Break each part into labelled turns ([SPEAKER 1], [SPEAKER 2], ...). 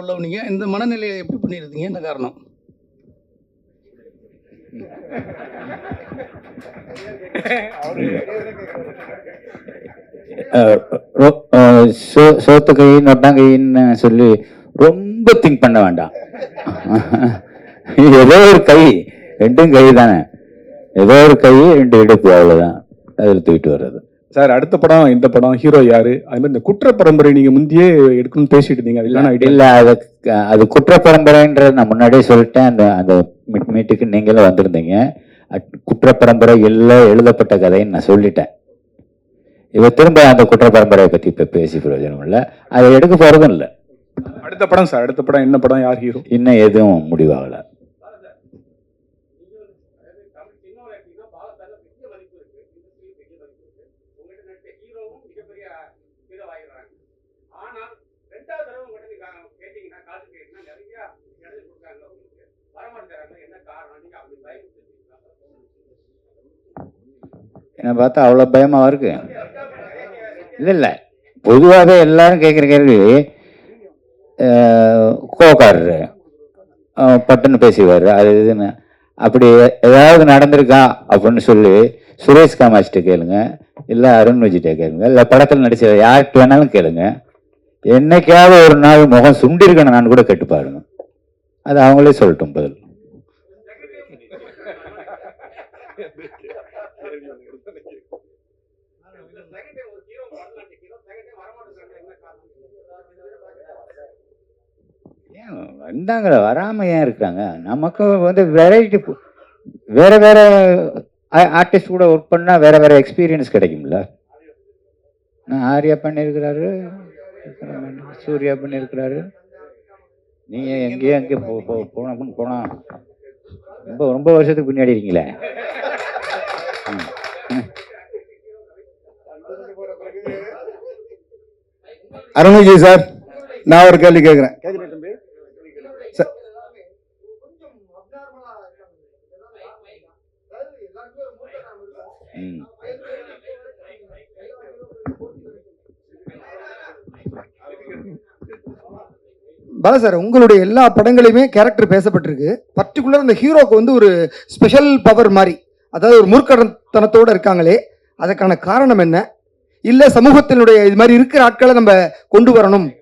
[SPEAKER 1] நிலைப்பாடு உள்ளவனீங்க இந்த மனநிலையை எப்படி பண்ணியிருந்தீங்க என்ன காரணம்?
[SPEAKER 2] சோத்த சோ- சோத்து கை நொட்டாங்கைன்னு சொல்லி ரொம்ப திங்க் பண்ண வேண்டாம். ஏதோ ஒரு கை ரெண்டும் கை தானே ஏதோ ஒரு கை ரெண்டு எடுப்பு அவ்வளவுதான். அதில் தூக்கிட்டு வர்றது.
[SPEAKER 3] சார் அடுத்த படம் இந்த படம் ஹீரோ யாரு? அது மாதிரி இந்த குற்ற பரம்பரை நீங்க முந்தையே எடுக்கணும்னு பேசிட்டு இருந்தீங்க. அது இல்லைன்னா ஐடியா
[SPEAKER 2] இல்ல அது அது குற்ற பரம்பரைன்றது நான் முன்னாடியே சொல்லிட்டேன். அந்த அந்த மீட்- மீட்டுக்கு நீங்களும் வந்திருந்தீங்க. அட்- குற்ற பரம்பரை எல்லாம் எழுதப்பட்ட கதைன்னு நான் சொல்லிட்டேன். இவ திரும்ப அந்த குற்ற பரம்பரையை பத்தி இப்ப பேசி பிரயோஜனம் இல்லை. அதை எடுக்க போறதும் இல்லை.
[SPEAKER 3] அடுத்த படம் சார் அடுத்த படம் என்ன படம் யார் ஹீரோ?
[SPEAKER 2] இன்னும் எதுவும் முடிவாகல. என்னை பார்த்தா அவ்வளோ பயமாக இருக்கு? இல்லை இல்லை பொதுவாகவே எல்லாரும் கேட்குற கேள்வி அஹ், பட்டுன்னு பேசிடுவார் அது இதுன்னு. அப்படி ஏதாவது நடந்திருக்கா அப்படின்னு சொல்லி சுரேஷ் காமாட்சிட்ட கேளுங்க இல்லை அருண் விஜய்கிட்ட கேளுங்க இல்லை படத்தில் நடிச்ச யார்கிட்ட வேணாலும் கேளுங்க. என்னைக்காவது ஒரு நாள் முகம் சுண்டிருக்கணும் நான் கூட கேட்டு பாருங்க. அது அவங்களே சொல்லட்டும் பதில் ஏன் வந்தாங்களே வராம ஏன் இருக்கிறாங்க? நமக்கு வந்து வெரைட்டி வேற வேற ஆர்டிஸ்ட் கூட ஒர்க் பண்ணால் வேற வேற எக்ஸ்பீரியன்ஸ் கிடைக்கும்ல. நான் ஆர்யா பண்ணியிருக்கிறாரு சூர்யா பண்ணியிருக்கிறாரு நீங்கள் எங்கேயோ எங்கேயோ போ போ- போன போனால் ரொம்ப ரொம்ப வருஷத்துக்கு பின்னாடி இருக்கீங்களே.
[SPEAKER 4] அருண்விஜி சார் நான் ஒரு கேள்வி கேட்குறேன். சார் பாலா சார் உங்களுடைய எல்லா படங்களையுமே கேரக்டர் பேசப்பட்டிருக்கு. பர்டிகுலர் அந்த ஹீரோக்கு வந்து ஒரு ஸ்பெஷல் பவர் மாதிரி. அதாவது ஒரு முற்கடத்தனத்தோட இருக்காங்களே அதற்கான காரணம் என்ன? இல்ல சமூகத்தினுடைய இது மாதிரி இருக்கிற ஆட்களை நம்ம கொண்டு வரணும்.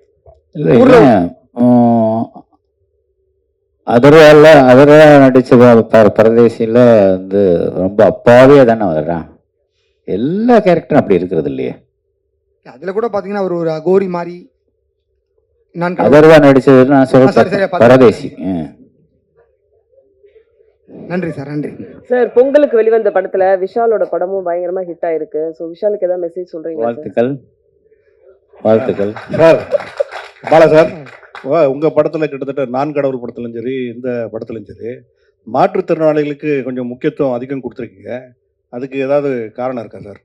[SPEAKER 2] அதர்வால அதர்வா ப- பரதேசியில் வந்து ரொம்ப அப்பாவியாக தானே வர்றான் எல்லா கேரக்டரும் அப்படி இருக்கிறது இல்லையே.
[SPEAKER 4] அதுல கூட பாத்தீங்கன்னா அவர் ஒரு அகோரி மாதிரி. நான்.
[SPEAKER 2] அதர்வா நடிச்சது நான்
[SPEAKER 4] பார்த்து-
[SPEAKER 2] பரதேசி.
[SPEAKER 4] நன்றி சார் நன்றி.
[SPEAKER 5] சார் பொங்கலுக்கு வெளிவந்த படத்துல விஷாலோட படமும் பயங்கரமா ஹிட் ஆயிருக்கு. சோ விஷாலுக்கு ஏதாவது மெசேஜ் சொல்றீங்களா சார்?
[SPEAKER 2] வாழ்த்துக்கள். வாழ்த்துக்கள்.
[SPEAKER 6] சார் பாலா சார் வா, உங்க படத்துல கிட்டத்தட்ட நான் கடவுள் படத்துலையும் சரி இந்த படத்துலையும் சரி மாற்றுத்திறனாளிகளுக்கு கொஞ்சம் முக்கியத்துவம் அதிகம் கொடுத்துருக்கீங்க. அதுக்கு ஏதாவது காரணம் இருக்கா சார்?